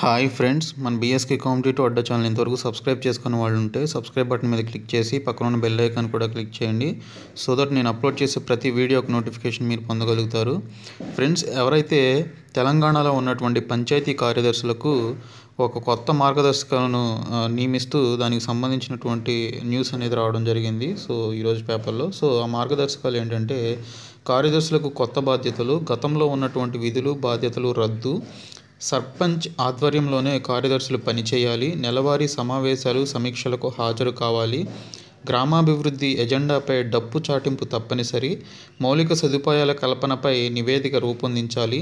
Hi friends మన BSK competitive Adda channel ఇంతవరకు subscribe చేసుకున్న వాళ్ళు ఉంటే సబ్స్క్రైబ్ బటన్ మీద క్లిక్ చేసి పక్కన ఉన్న బెల్ ఐకాన్ కూడా క్లిక్ చేయండి. సో దట్ నేను అప్లోడ్ చేసే ప్రతి వీడియోకి నోటిఫికేషన్ మీరు పొందగలుగుతారు. ఫ్రెండ్స్ ఎవరైతే తెలంగాణలో ఉన్నటువంటి పంచాయతీ కార్యదర్శులకు ఒక కొత్త మార్గదర్శకాలను నియమిస్తూ దానికి సంబంధించినటువంటి న్యూస్ అనేది రావడం జరిగింది. సో ఈరోజు పేపర్లో. సో ఆ మార్గదర్శకాలు ఏంటంటే కార్యదర్శులకు కొత్త బాధ్యతలు గతంలో ఉన్నటువంటి విధులు బాధ్యతలు రద్దు సర్పంచ్ ఆధ్వర్యంలోనే కార్యదర్శులు పనిచేయాలి నెలవారీ సమావేశాలు సమీక్షలకు హాజరు కావాలి గ్రామాభివృద్ధి ఎజెండాపై డప్పు చాటింపు తప్పనిసరి మౌలిక సదుపాయాల కల్పనపై నివేదిక రూపొందించాలి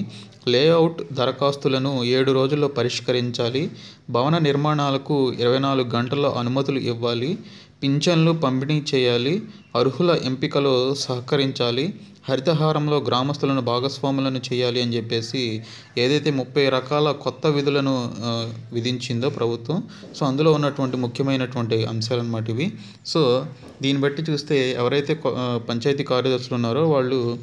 లేఅవుట్ దరఖాస్తులను ఏడు రోజుల్లో పరిష్కరించాలి భవన నిర్మాణాలకు ఇరవై నాలుగు గంటల్లో అనుమతులు ఇవ్వాలి పింఛన్లు పంపిణీ చేయాలి అర్హుల ఎంపికలో సహకరించాలి హరితహారంలో గ్రామస్తులను భాగస్వాములను చేయాలి అని చెప్పేసి ఏదైతే ముప్పై రకాల కొత్త విధులను విధించిందో ప్రభుత్వం సో అందులో ఉన్నటువంటి ముఖ్యమైనటువంటి అంశాలు అన్నమాట ఇవి. సో దీన్ని బట్టి చూస్తే ఎవరైతే కొ- పంచాయతీ కార్యదర్శులు ఉన్నారో వాళ్ళు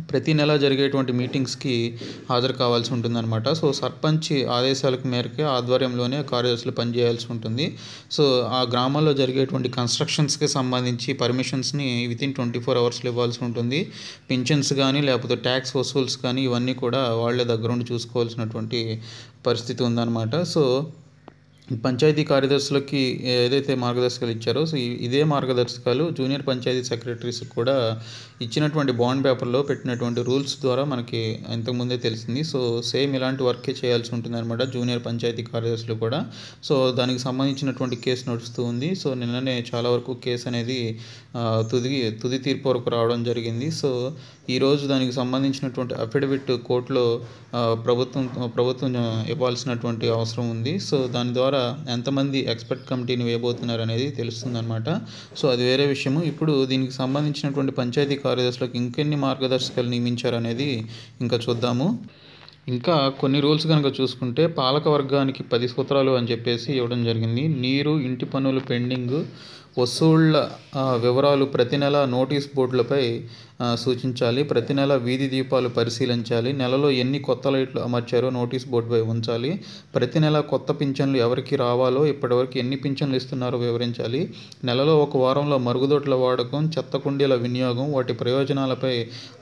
ప్రతి నెల జరిగేటువంటి మీటింగ్స్కి హాజరు కావాల్సి ఉంటుందన్నమాట. సో సర్పంచ్ ఆదేశాలకు మేరకు ఆధ్వర్యంలోనే కార్యదర్శులు పనిచేయాల్సి ఉంటుంది. సో ఆ గ్రామాల్లో జరిగేటువంటి కన్స్ట్రక్షన్స్కి సంబంధించి పర్మిషన్స్ని వితిన్ ట్వంటీ ఫోర్ అవర్స్లో ఇవ్వాల్సి ఉంటుంది. పింఛన్స్ కానీ లేకపోతే ట్యాక్స్ వసూల్స్ కానీ ఇవన్నీ కూడా వాళ్ళే దగ్గరుండి చూసుకోవాల్సినటువంటి పరిస్థితి ఉందన్నమాట. సో పంచాయతీ కార్యదర్శులకి ఏదైతే మార్గదర్శకాలు ఇచ్చారో సో ఇదే మార్గదర్శకాలు జూనియర్ పంచాయతీ సెక్రటరీస్ కూడా ఇచ్చినటువంటి బాండ్ పేపర్లో పెట్టినటువంటి రూల్స్ ద్వారా మనకి ఇంతకుముందే తెలిసింది. సో సేమ్ ఇలాంటి వర్కే చేయాల్సి ఉంటుంది అనమాట జూనియర్ పంచాయతీ కార్యదర్శులు కూడా. సో దానికి సంబంధించినటువంటి కేసు నడుస్తూ ఉంది. సో నిన్ననే చాలా వరకు కేసు అనేది తుది తుది తీర్పు వరకు రావడం జరిగింది. సో ఈరోజు దానికి సంబంధించినటువంటి అఫిడవిట్ కోర్టులో ప్రభుత్వం ప్రభుత్వం ఇవ్వాల్సినటువంటి అవసరం ఉంది. సో దాని ద్వారా ఎంతమంది ఎక్స్పర్ట్ కమిటీని వేయబోతున్నారు అనేది తెలుస్తుందన్నమాట. సో అది వేరే విషయము. ఇప్పుడు దీనికి సంబంధించినటువంటి పంచాయతీ కార్యదర్శులకు ఇంకెన్ని మార్గదర్శకాలు నియమించారు అనేది ఇంకా చూద్దాము. ఇంకా కొన్ని రూల్స్ కనుక చూసుకుంటే పాలక వర్గానికి పది సూత్రాలు అని చెప్పేసి ఇవ్వడం జరిగింది. నీరు ఇంటి పనులు పెండింగ్ వసూళ్ళ వివరాలు ప్రతి నెల నోటీస్ బోర్డులపై సూచించాలి. ప్రతి నెల వీధి దీపాలు పరిశీలించాలి. నెలలో ఎన్ని కొత్త లైట్లు అమర్చారో నోటీస్ బోర్డుపై ఉంచాలి. ప్రతి నెల కొత్త పింఛన్లు ఎవరికి రావాలో ఇప్పటివరకు ఎన్ని పింఛన్లు ఇస్తున్నారో వివరించాలి. నెలలో ఒక వారంలో మరుగుదొడ్ల వాడకం చెత్త కుండీల వినియోగం వాటి ప్రయోజనాలపై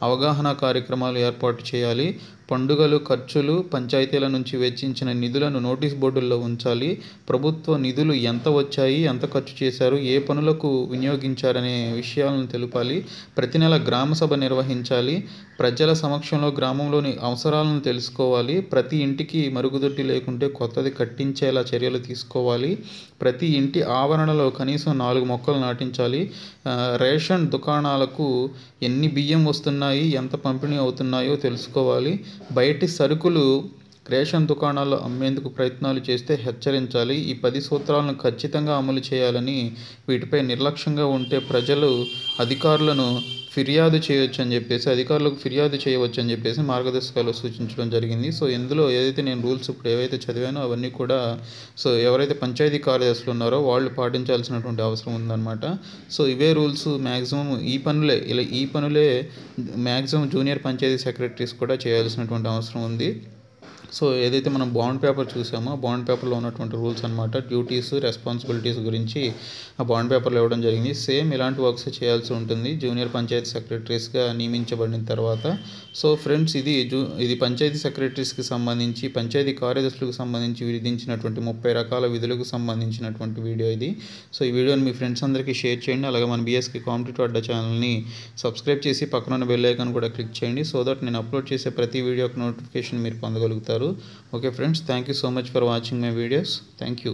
అవగాహన కార్యక్రమాలు ఏర్పాటు చేయాలి. పండుగలు ఖర్చులు పంచాయతీల నుంచి వెచ్చించిన నిధులను నోటీస్ బోర్డుల్లో ఉంచాలి. ప్రభుత్వ నిధులు ఎంత వచ్చాయి ఎంత ఖర్చు చేశారు ఏ పనులకు వినియోగించారనే విషయాలను తెలపాలి. ప్రతి నెల గ్రామ సభ నిర్వహించాలి. ప్రజల సమక్షంలో గ్రామంలోని అవసరాలను తెలుసుకోవాలి. ప్రతి ఇంటికి మరుగుదొడ్డి లేకుంటే కొత్తది కట్టించేలా చర్యలు తీసుకోవాలి. ప్రతి ఇంటి ఆవరణలో కనీసం నాలుగు మొక్కలు నాటించాలి. రేషన్ దుకాణాలకు ఎన్ని బియ్యం వస్తున్నాయి ఎంత పంపిణీ అవుతున్నాయో తెలుసుకోవాలి. బయటి సరుకులు రేషన్ దుకాణాల్లో అమ్మేందుకు ప్రయత్నాలు చేస్తే హెచ్చరించాలి. ఈ పది సూత్రాలను ఖచ్చితంగా అమలు చేయాలని వీటిపై నిర్లక్ష్యంగా ఉంటే ప్రజలు అధికారులను ఫిర్యాదు చేయొచ్చు అని చెప్పేసి అధికారులకు ఫిర్యాదు చేయవచ్చు అని చెప్పేసి మార్గదర్శకాలు సూచించడం జరిగింది. సో ఇందులో ఏదైతే నేను రూల్స్ ఇప్పుడు ఏవైతే చదివానో అవన్నీ కూడా సో ఎవరైతే పంచాయతీ కార్యదర్శులు ఉన్నారో వాళ్ళు పాటించాల్సినటువంటి అవసరం ఉందన్నమాట. సో ఇవే రూల్స్ మ్యాక్సిమం ఈ పనులే ఇలా ఈ పనులే మ్యాక్సిమం జూనియర్ పంచాయతీ సెక్రటరీస్ కూడా చేయాల్సినటువంటి అవసరం ఉంది. సో ఏదైతే మనం బాండ్ పేపర్ చూసామో బాండ్ పేపర్లో ఉన్నటువంటి రూల్స్ అనమాట డ్యూటీస్ రెస్పాన్సిబిలిటీస్ గురించి ఆ బాండ్ పేపర్లో ఇవ్వడం జరిగింది. సేమ్ ఇలాంటి వర్క్స్ చేయాల్సి ఉంటుంది. జూనియర్ పంచాయతీ సెక్రటరీస్గా నియమించబడిన తర్వాత సో ఫ్రెండ్స్ ఇది జూ ఇది పంచాయతీ సెక్రటరీస్కి సంబంధించి పంచాయతీ కార్యదర్శులకు సంబంధించి విధించినటువంటి ముప్పై రకాల విధులకు సంబంధించినటువంటి వీడియో ఇది. సో ఈ వీడియోని మీ ఫ్రెండ్స్ అందరికీ షేర్ చేయండి. అలాగే మన బీఎస్కి కాంపిటేటివ్ అడ్డా ఛానల్ని సబ్స్క్రైబ్ చేసి పక్కన ఉన్న బెల్ ఐకాన్ కూడా క్లిక్ చేయండి. సో దట్ నేను అప్లోడ్ చేసే ప్రతి వీడియోకి నోటిఫికేషన్ మీరు పొందగలుగుతారు. okay friends thank you so much for watching my videos thank you